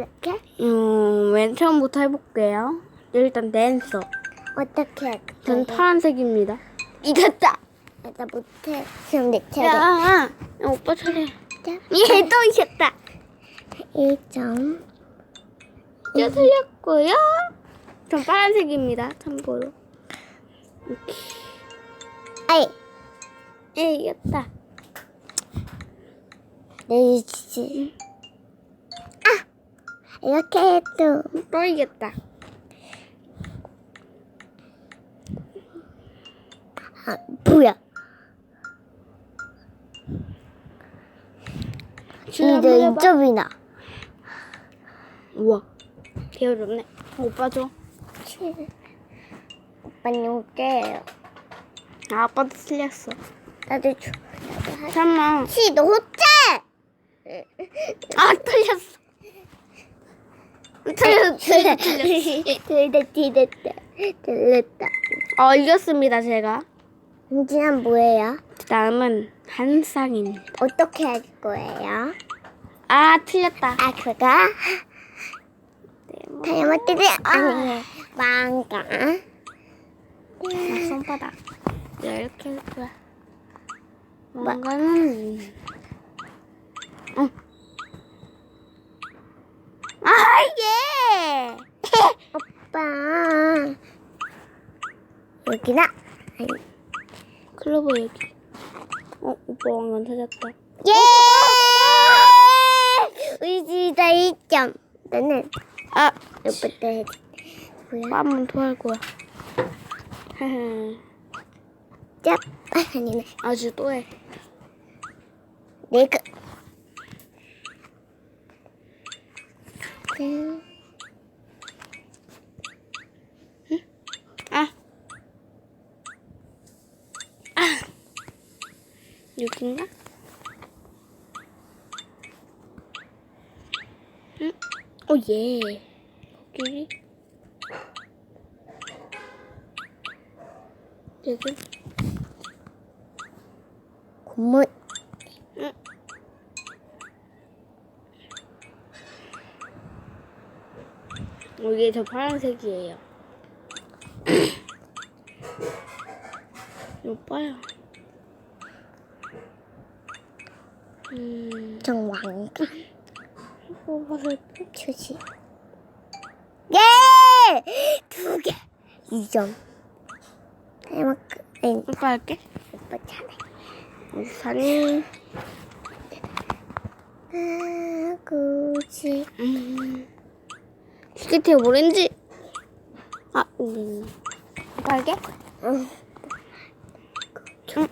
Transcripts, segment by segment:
이렇게? 음, 맨 처음부터 해볼게요. 일단 댄서. 어떻게 할전 거야? 파란색입니다. 이겼다. 나 못해. 지금 내 차례. 야, 야, 오빠 차례. 자, 얘도 이겼다. 1점. 저 틀렸고요. 전 파란색입니다. 참고로. 아이, 예, 이겼다. 내 지지. 아! 이렇게 해도. 또 이겼다. 아, 뭐야? 이제 해봐. 2점이나. 우와. 배워줬네. 오빠 줘. 오빠는 6개예요. 아, 아빠도 틀렸어. 나도 줘. 잠깐만. 치, 너 호째! 아, 틀렸어. 틀렸다, 틀렸다. 틀렸다. 어, 이겼습니다, 제가. 은진아 뭐예요? 다음은 한 쌍입니다. 어떻게 할 거예요? 아, 틀렸다. 아, 그거? 다이아몬드를 아니 망가. 아, 손바닥. 이렇게 할 거야. 뭔가는. 응. 아, 예! 오빠 여기나. 아니, 클로버 여기. 어, 오빠 왕관 찾았다. 예! 의지다 1점. 나는 아, 이것부터 해야 돼. 뭐야? 한번 더 할 거야. 짭. 아, 아니네. 아주 또 해. 내가. 짠. 아. 아. 여긴가? 응? 오, 예. 거기. 여기. 고문. 여기 저 파란색이에요. 오빠야. 음, 정왕가. 뽑아서 표시. 예! 두 개. 2점. 해먹그. 아니, 오빠 할게. 오빠 차례. 우산이. 아, 굳이. 음. 티켓이 오렌지. 아, 음. 할게. 응. 응.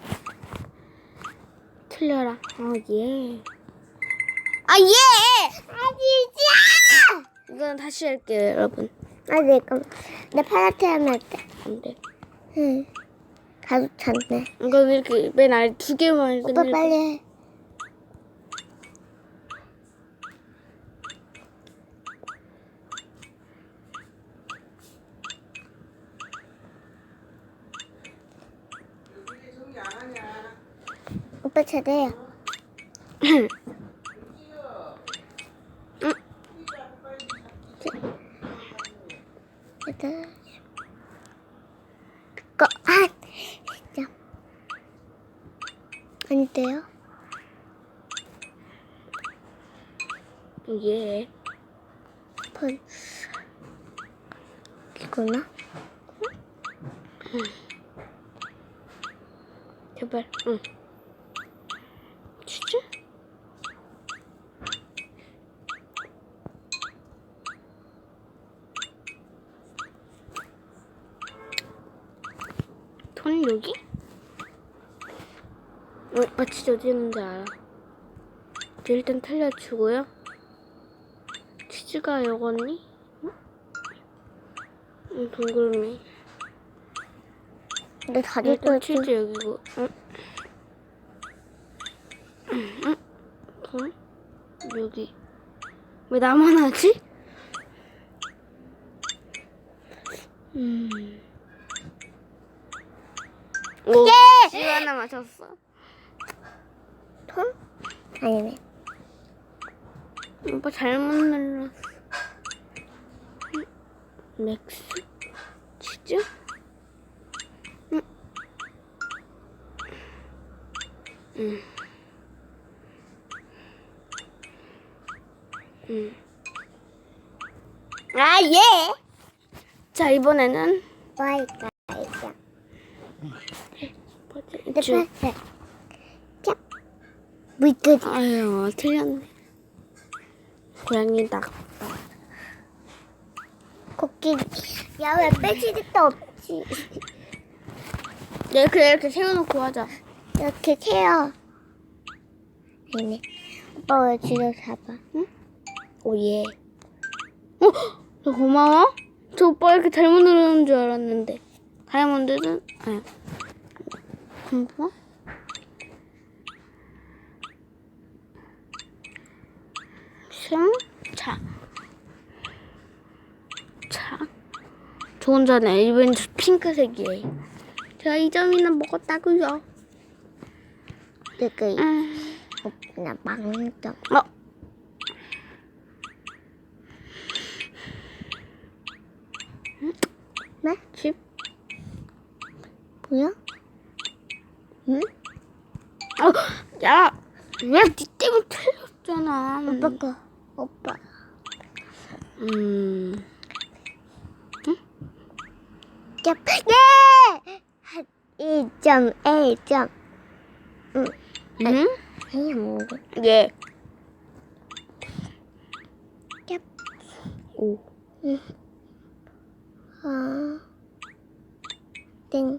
틀려라. 아, 예. 아, 예! 아니지! 이건 다시 할게요, 여러분. 아, 내가. 내 파랗게 하면 어때? 안 돼. 응. 가도 찼네. 이건 이렇게 맨 아래 두 개만 오빠 끝낼 빨리 해. 응. 일단 그거 아 진짜 아닌데요? 예. 펀 이거나? 제발. 응. 진짜? 돈 여기? 어, 마치 어디 있는지 알아. 네, 일단 탈려주고요. 치즈가 여건니? 응? 응, 동그라미. 근데 다리 일단 또 치즈 여기고. 응? 응? 응? 돈? 여기. 왜 나만 하지? 음. 오, 예! 씨 하나 맞췄어. 톤? 아니네. 오빠 잘못 눌렀어. 맥스 치즈? 응. 응. 응. 아, 예. 자 이번에는 이제. 뭐지? 자. 물고기. 아유 틀렸네. 고양이다. 코끼리. 야, 왜 빼지도 없지? 네 그래 이렇게 세워놓고 하자. 이렇게 세요. 아니네. 오빠 왜 뒤로 잡아? 응? 오 예. 어? 너 고마워? 저 오빠 이렇게 잘못 누르는 줄 알았는데. 다이아몬드는 아니. 공부? 심? 차. 차. 좋은 자네. 이번엔 저 핑크색이에요. 제가 이 점이나 먹었다고요. 여기. 음. 나 망점. 어. 네? 집? 뭐야? 응? 어, 야, 왜 니 때문에 틀렸잖아. 오빠 거. 오빠. 음, 야, 예! 1점, 1점. 응. 응? 아니, 뭐. 예. 야. 오. 아. 땡.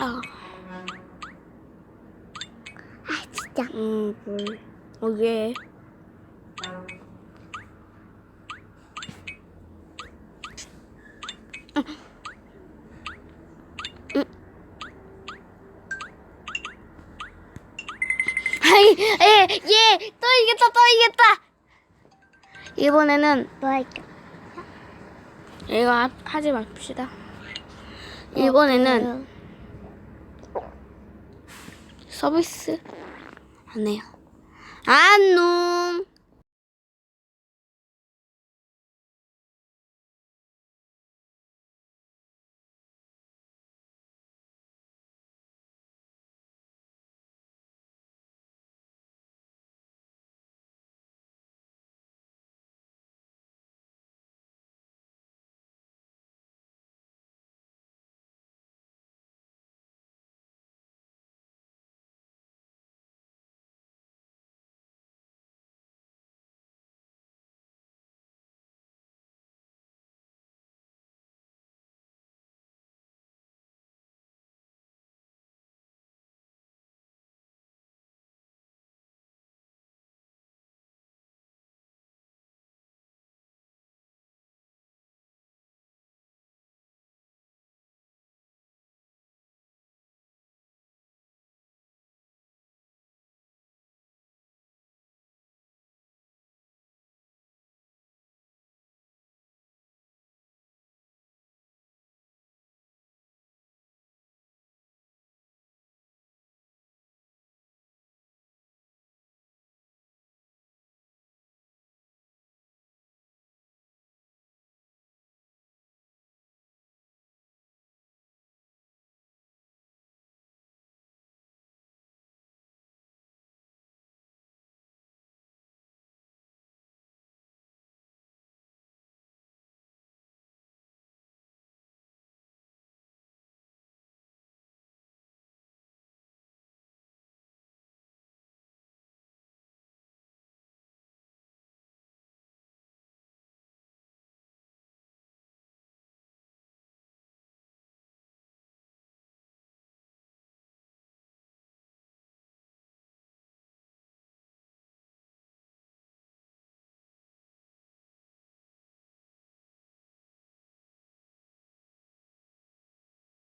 아, 아, 진짜. 음, 뭘. 어, 예. 아이, 예, 예, 또 이겼다, 또 이겼다. 이번에는 뭐 할까? 이거 하- 하지 맙시다. 이번에는 서비스 안 해요. 안녕.